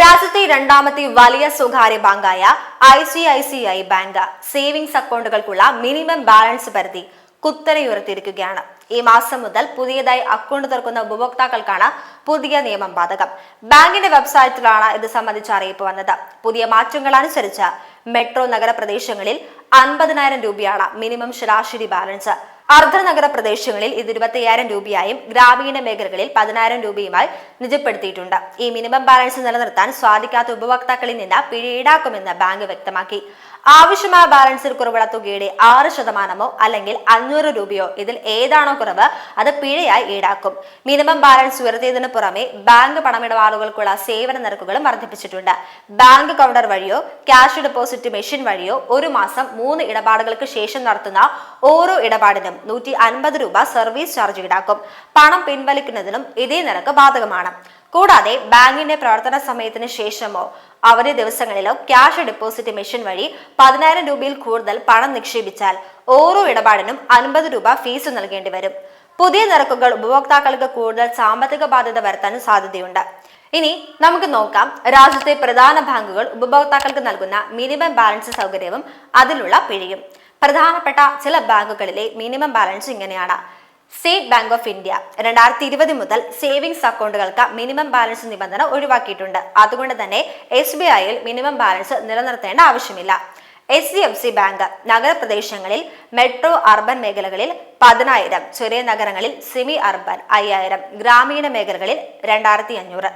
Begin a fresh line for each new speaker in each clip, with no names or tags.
രാജ്യത്തെ രണ്ടാമത്തെ വലിയ സ്വകാര്യ ബാങ്കായ I C I C I bank savings അക്കൗണ്ടുകൾക്കുള്ള minimum balance പരിധി കുത്തനെയുയർത്തിയിരിക്കുകയാണ്. ഈ മാസം മുതൽ പുതിയതായി അക്കൗണ്ട് തുറക്കുന്ന ഉപഭോക്താക്കൾക്കാണ് പുതിയ നിയമം ബാധകം. ബാങ്കിന്റെ വെബ്സൈറ്റിലാണ് ഇത് സംബന്ധിച്ച അറിയിപ്പ് വന്നത്. പുതിയ മാറ്റങ്ങൾ അനുസരിച്ച് മെട്രോ നഗരപ്രദേശങ്ങളിൽ അൻപതിനായിരം രൂപയാണ് മിനിമം ശരാശരി ബാലൻസ്. അർദ്ധനഗര പ്രദേശങ്ങളിൽ ഇത് ഇരുപത്തിയ്യായിരം രൂപയായും ഗ്രാമീണ മേഖലകളിൽ പതിനായിരം രൂപയുമായി നിജപ്പെടുത്തിയിട്ടുണ്ട്. ഈ മിനിമം ബാലൻസ് നിലനിർത്താൻ സാധിക്കാത്ത ഉപഭോക്താക്കളിൽ നിന്ന് പിഴ ഈടാക്കുമെന്ന് ബാങ്ക് വ്യക്തമാക്കി. ആവശ്യമായ ബാലൻസിൽ കുറവുള്ള തുകയുടെ ആറ് ശതമാനമോ അല്ലെങ്കിൽ അഞ്ഞൂറ് രൂപയോ ഇതിൽ ഏതാണോ കുറവ് അത് പിഴയായി ഈടാക്കും. മിനിമം ബാലൻസ് ഉയർത്തിയതിനു പുറമെ ബാങ്ക് പണമിടപാടുകൾക്കുള്ള സേവന നിരക്കുകളും വർദ്ധിപ്പിച്ചിട്ടുണ്ട്. ബാങ്ക് കൗണ്ടർ വഴിയോ ക്യാഷ് ഡെപ്പോസിറ്റ് മെഷീൻ വഴിയോ ഒരു മാസം മൂന്ന് ഇടപാടുകൾക്ക് ശേഷം നടത്തുന്ന ഓരോ ഇടപാടിനും നൂറ്റി അൻപത് രൂപ സർവീസ് ചാർജ് ഈടാക്കും. പണം പിൻവലിക്കുന്നതിനും ഇതേ നിരക്ക് ബാധകമാണ്. കൂടാതെ ബാങ്കിന്റെ പ്രവർത്തന സമയത്തിന് ശേഷമോ അവധി ദിവസങ്ങളിലോ ക്യാഷ് ഡെപ്പോസിറ്റ് മെഷീൻ വഴി പതിനായിരം രൂപയിൽ കൂടുതൽ പണം നിക്ഷേപിച്ചാൽ ഓരോ ഇടപാടിനും അൻപത് രൂപ ഫീസ് നൽകേണ്ടി വരും. പുതിയ നിരക്കുകൾ ഉപഭോക്താക്കൾക്ക് കൂടുതൽ സാമ്പത്തിക ബാധ്യത വരുത്താനും സാധ്യതയുണ്ട്. ഇനി നമുക്ക് നോക്കാം രാജ്യത്തെ പ്രധാന ബാങ്കുകൾ ഉപഭോക്താക്കൾക്ക് നൽകുന്ന മിനിമം ബാലൻസ് സൗകര്യവും അതിലുള്ള പിഴയും. പ്രധാനപ്പെട്ട ചില ബാങ്കുകളിലെ മിനിമം ബാലൻസ് ഇങ്ങനെയാണ്. സ്റ്റേറ്റ് ബാങ്ക് ഓഫ് ഇന്ത്യ രണ്ടായിരത്തി ഇരുപത് മുതൽ സേവിങ്സ് അക്കൗണ്ടുകൾക്ക് മിനിമം ബാലൻസ് നിബന്ധന ഒഴിവാക്കിയിട്ടുണ്ട്. അതുകൊണ്ട് തന്നെ എസ് ബി ഐയിൽ മിനിമം ബാലൻസ് നിലനിർത്തേണ്ട ആവശ്യമില്ല. H D F C bank നഗരപ്രദേശങ്ങളിൽ metro urban മേഖലകളിൽ പതിനായിരം ചെറിയ നഗരങ്ങളിൽ സെമി അർബൻ അയ്യായിരം ഗ്രാമീണ മേഖലകളിൽ രണ്ടായിരത്തി അഞ്ഞൂറ്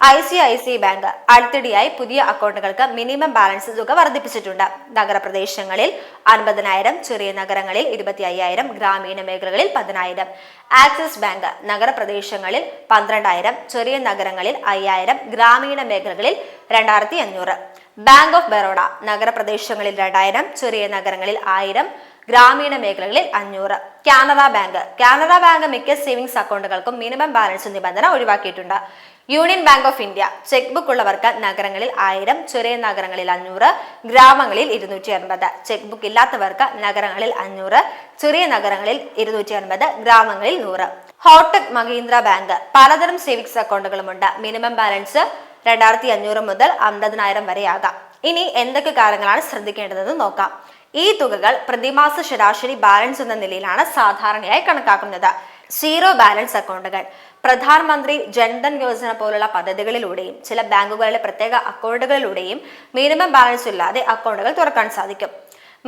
I C I C bank അടുത്തിടെയായി പുതിയ അക്കൗണ്ടുകൾക്ക് മിനിമം ബാലൻസ് തുക വർദ്ധിപ്പിച്ചിട്ടുണ്ട്. നഗരപ്രദേശങ്ങളിൽ അൻപതിനായിരം ചെറിയ നഗരങ്ങളിൽ ഇരുപത്തി അയ്യായിരം ഗ്രാമീണ മേഖലകളിൽ പതിനായിരം. ആക്സിസ് ബാങ്ക് നഗരപ്രദേശങ്ങളിൽ പന്ത്രണ്ടായിരം ചെറിയ നഗരങ്ങളിൽ അയ്യായിരം ഗ്രാമീണ മേഖലകളിൽ രണ്ടായിരത്തി അഞ്ഞൂറ് ബാങ്ക് ഓഫ് ബറോഡ നഗരപ്രദേശങ്ങളിൽ രണ്ടായിരം ചെറിയ നഗരങ്ങളിൽ ആയിരം ഗ്രാമീണ മേഖലകളിൽ അഞ്ഞൂറ്. കാനറ ബാങ്ക് കാനറ ബാങ്ക് മിക്ക സേവിങ്സ് അക്കൗണ്ടുകൾക്കും മിനിമം ബാലൻസ് നിബന്ധന ഒഴിവാക്കിയിട്ടുണ്ട്. Union Bank of India cheque book ഉള്ളവർക്ക് നഗരങ്ങളിൽ ആയിരം ചെറിയ നഗരങ്ങളിൽ അഞ്ഞൂറ് ഗ്രാമങ്ങളിൽ ഇരുന്നൂറ്റി അൻപത് ചെക്ക് ബുക്ക് ഇല്ലാത്തവർക്ക് നഗരങ്ങളിൽ അഞ്ഞൂറ് ചെറിയ നഗരങ്ങളിൽ ഇരുന്നൂറ്റി അൻപത് ഗ്രാമങ്ങളിൽ നൂറ്. ഹോട്ടക് മഹീന്ദ്ര ബാങ്ക് പലതരം സേവിങ്സ് അക്കൗണ്ടുകളുമുണ്ട് മിനിമം ബാലൻസ് രണ്ടായിരത്തി അഞ്ഞൂറ് മുതൽ അമ്പതിനായിരം വരെയാകാം. ഇനി എന്തൊക്കെ കാര്യങ്ങളാണ് ശ്രദ്ധിക്കേണ്ടതെന്ന് നോക്കാം. ഈ തുകകൾ പ്രതിമാസ ശരാശരി ബാലൻസ് എന്ന നിലയിലാണ് സാധാരണയായി കണക്കാക്കുന്നത്. സീറോ ബാലൻസ് അക്കൗണ്ടുകൾ. പ്രധാനമന്ത്രി ജൻധൻ യോജന പോലുള്ള പദ്ധതികളിലൂടെയും ചില ബാങ്കുകളിലെ പ്രത്യേക അക്കൗണ്ടുകളിലൂടെയും മിനിമം ബാലൻസ് ഇല്ലാതെ അക്കൗണ്ടുകൾ തുറക്കാൻ സാധിക്കും.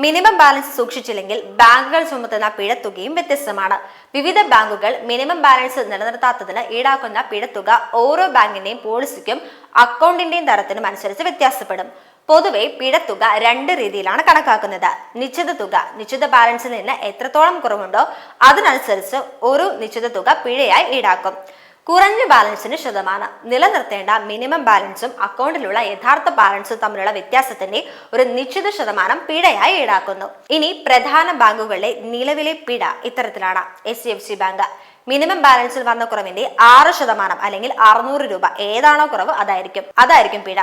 മിനിമം ബാലൻസ് സൂക്ഷിച്ചില്ലെങ്കിൽ ബാങ്കുകൾ ചുമത്തുന്ന പിഴത്തുകയും വ്യത്യസ്തമാണ്. വിവിധ ബാങ്കുകൾ മിനിമം ബാലൻസ് നിലനിർത്താത്തതിന് ഈടാക്കുന്ന പിഴത്തുക ഓരോ ബാങ്കിന്റെയും പോളിസിക്കും അക്കൗണ്ടിന്റെയും തരത്തിനും അനുസരിച്ച് വ്യത്യാസപ്പെടും. പൊതുവെ പിഴത്തുക രണ്ട് രീതിയിലാണ് കണക്കാക്കുന്നത്. നിശ്ചിത തുക നിശ്ചിത ബാലൻസിൽ നിന്ന് എത്രത്തോളം കുറവുണ്ടോ അതിനനുസരിച്ച് ഒരു നിശ്ചിത തുക പിഴയായി ഈടാക്കും. കുറഞ്ഞ ബാലൻസിന് ശതമാനം. നിലനിർത്തേണ്ട മിനിമം ബാലൻസും അക്കൗണ്ടിലുള്ള യഥാർത്ഥ ബാലൻസും തമ്മിലുള്ള വ്യത്യാസത്തിന്റെ ഒരു നിശ്ചിത ശതമാനം പിഴയായി ഈടാക്കുന്നു. ഇനി പ്രധാന ബാങ്കുകളിലെ നിലവിലെ പിഴ ഇത്തരത്തിലാണ്. S C bank. മിനിമം ബാലൻസിൽ വന്ന കുറവിന്റെ ആറ് ശതമാനം അല്ലെങ്കിൽ അറുന്നൂറ് രൂപ ഏതാണോ കുറവ് അതായിരിക്കും. അതായിരിക്കും പിഴ.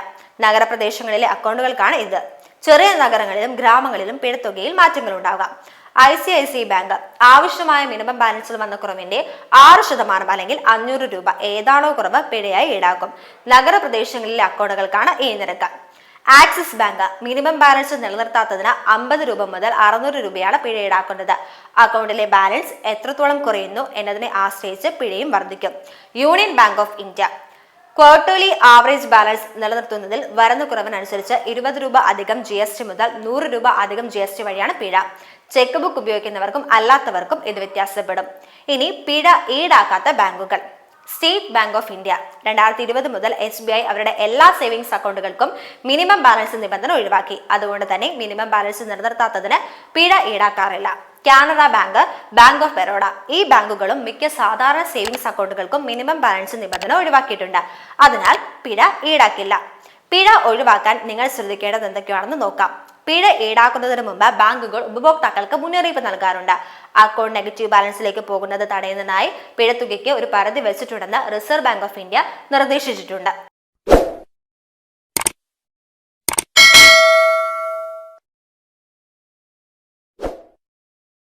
നഗരപ്രദേശങ്ങളിലെ അക്കൗണ്ടുകൾക്കാണ് ഇത്. ചെറിയ നഗരങ്ങളിലും ഗ്രാമങ്ങളിലും പിഴത്തുകയിൽ മാറ്റങ്ങൾ ഉണ്ടാകാം I C I C bank ആവശ്യമായ മിനിമം ബാലൻസിൽ വന്ന കുറവിന്റെ ആറ് ശതമാനം അല്ലെങ്കിൽ അഞ്ഞൂറ് രൂപ ഏതാണോ കുറവ് പിഴയായി ഈടാക്കും. നഗരപ്രദേശങ്ങളിലെ അക്കൗണ്ടുകൾക്കാണ് ഈ നിരക്ക്. ആക്സിസ് ബാങ്ക് മിനിമം ബാലൻസ് നിലനിർത്താത്തതിന് അമ്പത് രൂപ മുതൽ അറുന്നൂറ് രൂപയാണ് പിഴ ഈടാക്കുന്നത്. അക്കൗണ്ടിലെ ബാലൻസ് എത്രത്തോളം കുറയുന്നു എന്നതിനെ ആശ്രയിച്ച് പിഴയും വർദ്ധിക്കും. Union Bank of India quarterly average balance നിലനിർത്തുന്നതിൽ വരുന്ന കുറവിനനുസരിച്ച് ഇരുപത് രൂപ അധികം ജി എസ് ടി മുതൽ നൂറ് രൂപ അധികം ജി എസ് ടി വഴിയാണ് പിഴ. ചെക്ക് ബുക്ക് ഉപയോഗിക്കുന്നവർക്കും അല്ലാത്തവർക്കും ഇത് വ്യത്യാസപ്പെടും. ഇനി പിഴ ഈടാക്കാത്ത ബാങ്കുകൾ. State Bank of India. രണ്ടായിരത്തി ഇരുപത് മുതൽ എസ് ബി ഐ അവരുടെ എല്ലാ സേവിങ്സ് അക്കൗണ്ടുകൾക്കും മിനിമം ബാലൻസ് നിബന്ധന ഒഴിവാക്കി. അതുകൊണ്ട് തന്നെ മിനിമം ബാലൻസ് നിലനിർത്താത്തതിന് പിഴ ഈടാക്കാറില്ല. Canara bank bank of Baroda. ഈ ബാങ്കുകളും മിക്ക സാധാരണ സേവിങ്സ് അക്കൗണ്ടുകൾക്കും മിനിമം ബാലൻസ് നിബന്ധന ഒഴിവാക്കിയിട്ടുണ്ട്. അതിനാൽ പിഴ ഈടാക്കില്ല. പിഴ ഒഴിവാക്കാൻ നിങ്ങൾ ശ്രദ്ധിക്കേണ്ടത് എന്തൊക്കെയാണെന്ന് നോക്കാം. പിഴ ഈടാക്കുന്നതിന് മുമ്പ് ബാങ്കുകൾ ഉപഭോക്താക്കൾക്ക് മുന്നറിയിപ്പ് നൽകാറുണ്ട്. അക്കൗണ്ട് നെഗറ്റീവ് ബാലൻസിലേക്ക് പോകുന്നത് തടയുന്നതിനായി പിഴത്തുകയ്ക്ക് ഒരു പരിധി വെച്ചിട്ടുണ്ടെന്ന് റിസർവ് ബാങ്ക് ഓഫ് ഇന്ത്യ നിർദ്ദേശിച്ചിട്ടുണ്ട്.